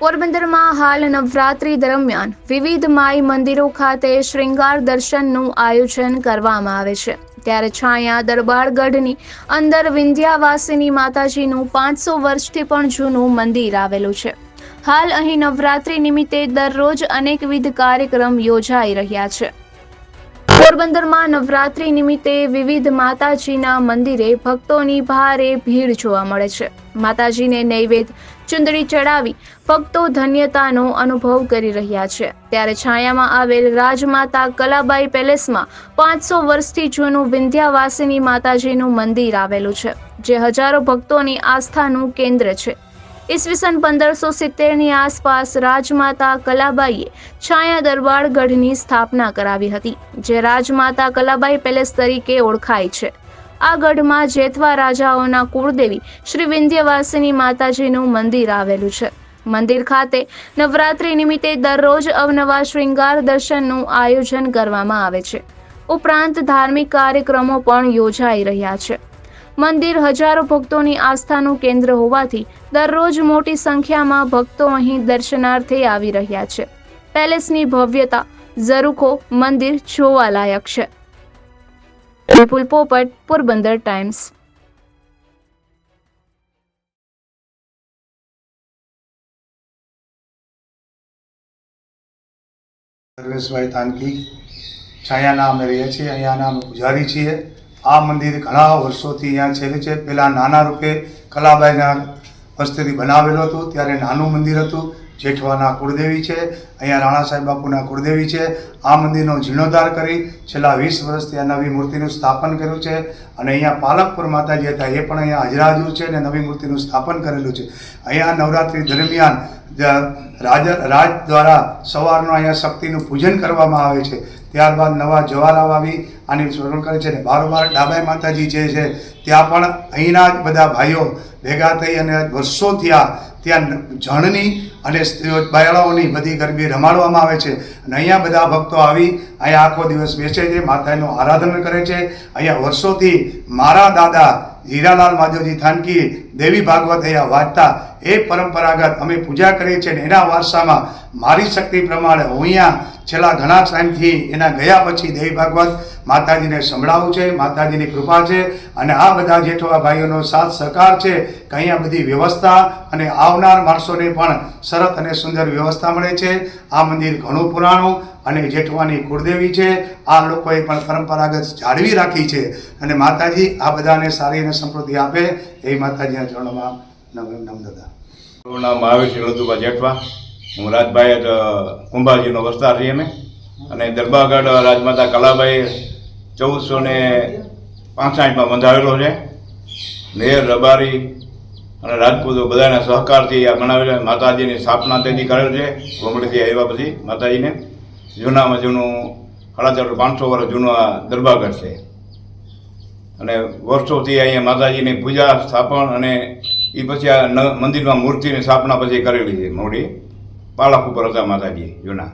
પોરબંદરમાં હાલ નવરાત્રી દરમિયાન વિવિધ માઈ મંદિરો ખાતે શ્રૃંગાર દર્શનનું આયોજન કરવામાં આવે છે. ત્યારે છાયા દરબારગઢની અંદર વિંધ્યાવાસિની માતાજીનું પાંચસો વર્ષથી પણ જૂનું મંદિર આવેલું છે. હાલ અહીં નવરાત્રી નિમિત્તે દરરોજ અનેકવિધ કાર્યક્રમ યોજાઈ રહ્યા છે. પોરબંદરમાં નવરાત્રી નિમિત્તે વિવિધ માતાજીના મંદિરે ભક્તોની ભારે ભીડ જોવા મળે છે. માતાજીને નૈવેદ્ય, ચુંદડી ચડાવી ભક્તો ધન્યતાનો અનુભવ કરી રહ્યા છે. ત્યારે છાયામાં આવેલ રાજમાતા કલાબાઈ પેલેસમાં પાંચસો વર્ષથી જૂનું વિંધ્યાવાસિની માતાજીનું મંદિર આવેલું છે, જે હજારો ભક્તોની આસ્થાનું કેન્દ્ર છે. ઈસવીસન પંદરસો સિત્તેરની આસપાસ રાજમાતા કલાબાઈએ છાયા દરબાર ગઢની સ્થાપના કરાવી હતી, જે રાજમાતા કલાબાઈ પેલેસ તરીકે ઓળખાય છે. આ ગઢમાં જેતવા રાજાઓના કુળદેવી શ્રી વિંધ્યવાસિની માતાજીનું મંદિર આવેલું છે. મંદિર ખાતે નવરાત્રી નિમિત્તે દરરોજ અવનવા શૃંગાર દર્શનનું આયોજન કરવામાં આવે છે. ઉપરાંત ધાર્મિક કાર્યક્રમો પણ યોજાઈ રહ્યા છે. મંદિર હજારો ભક્તોની આસ્થાનું કેન્દ્ર હોવાથી દરરોજ મોટી સંખ્યામાં ભક્તો અહીં દર્શનાર્થે આવી રહ્યા છે. પેલેસની ભવ્યતા ઝરૂખો મંદિર જોવાલાયક છે. વિપુલ પોપટ, પોરબંદર ટાઈમ્સ. સર્વેશભાઈ તાનકી, છાયાના અમે રહીએ છીએ, અહીંયાના અમે પૂજારી છીએ. આ મંદિર ઘણા વર્ષોથી અહીંયા છેલ્લે છે. પહેલાં નાના રૂપે કલાબાઈના હસ્તેથી બનાવેલું હતું, ત્યારે નાનું મંદિર હતું, જેઠવાના કુળદેવી છે, અહીંયા રાણા સાહેબ બાપુના કુળદેવી છે. આ મંદિરનો જીર્ણોદ્ધાર કરી છેલ્લા વીસ વર્ષથી આ નવી મૂર્તિનું સ્થાપન કર્યું છે અને અહીંયા પાલકપુર માતાજી હતા, એ પણ અહીંયા હાજરાજુ છે અને નવી મૂર્તિનું સ્થાપન કરેલું છે. અહીંયા નવરાત્રિ દરમિયાન રાજ રાજ દ્વારા સવારનું અહીંયા શક્તિનું પૂજન કરવામાં આવે છે. ત્યારબાદ નવા જવારાવ આવી, આની સ્મરણ કરે છે અને બારોબાર ડાબાઈ માતાજી જે છે, ત્યાં પણ અહીંના જ બધા ભાઈઓ ભેગા થઈ અને વર્ષો થયા ત્યાં જણની અને બાયલાઓની બધી ગરબી રમાડવામાં આવે છે. અને અહીંયા બધા ભક્તો આવી, અહીંયા આખો દિવસ બેસે છે માતાનું આરાધન કરે છે. અહીંયા વર્ષોથી મારા દાદા હીરાલાલ માધવજી થાનકી, દેવી ભાગવત અહીંયા વાંચતા એ પરંપરાગત અમે પૂજા કરીએ છીએ અને એના વારસામાં મારી શક્તિ પ્રમાણે હું અહીંયા છેલ્લા ઘણા ટાઈમથી એના ગયા પછી દેવી ભાગવત માતાજીને સંભળાવું છે, માતાજીની કૃપા છે અને આ બધા જેઠવા ભાઈઓનો સાથ સહકાર છે કે અહીંયા બધી વ્યવસ્થા અને આવનાર માણસોને પણ સરસ અને સુંદર વ્યવસ્થા મળે છે. આ મંદિર ઘણું પુરાણું અને જેઠવાની કુળદેવી છે. આ લોકોએ પણ પરંપરાગત જાળવી રાખી છે અને માતાજી આ બધાને સારી અને સમૃદ્ધિ આપે એ માતાજીના ચરણોમાં નમ નમ મારું નામ મહાવીર સિંહ લતુભા જેઠવા. હું રાજભાઈ જ કુંભાજીનો વસ્તાર છીએ અમે. અને દરબારગઢ રાજમાતા કલાભાઈ ચૌદસો ને પાંસઠમાં બંધાવેલો છે. મેયર રબારી અને રાજપૂતો બધાના સહકારથી આ બનાવેલા માતાજીની સ્થાપના તેથી કરેલ છે. ગોમડીથી આવ્યા પછી માતાજીને. જૂનામાં જૂનું, સાડા પાંચસો વર્ષ જૂનું આ દરબારગઢ છે. અને વર્ષોથી અહીંયા માતાજીની પૂજા, સ્થાપન અને એ પછી આ ન- મંદિરમાં મૂર્તિની સ્થાપના પછી કરેલી છે મોડી. પાલખ ઉપર હતા માતાજી જૂના.